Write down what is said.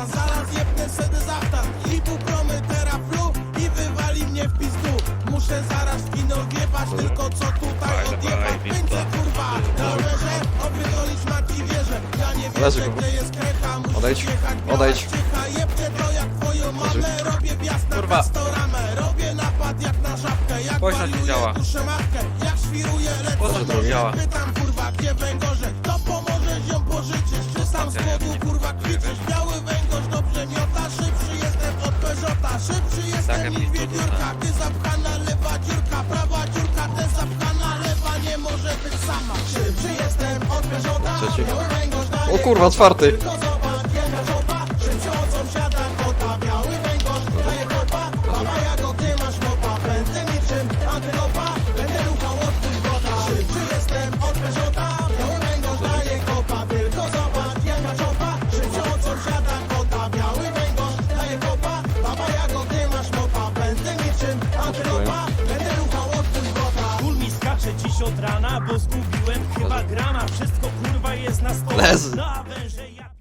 lata Zaraz jebnę sen zachta I tu gromy teraflu I wywali mnie w pizdu. Muszę zaraz kino Tylko co tutaj odjebać? Pędzę kurwa Na rowerze opierdolić matki wierzę Ja nie wierzę gdzie jest krecha Musisz jechać odejdź. ciecha Jebnę to jak twoją mamę Robię wjazd na Kurwa. Robię napad jak na żabkę Jak wariuję duszę matkę. Jak świruję lecę? Pytam kurwa gdzie węgorze. Szybszy jestem niż wiewiórka Ty zapchana lewa dziurka Prawa dziurka zapchana lewa Nie może być sama Szybszy jestem. O kurwa, czwarty. Tylko od rana, bo zgubiłem chyba grama. Wszystko kurwa jest na stole. Na węże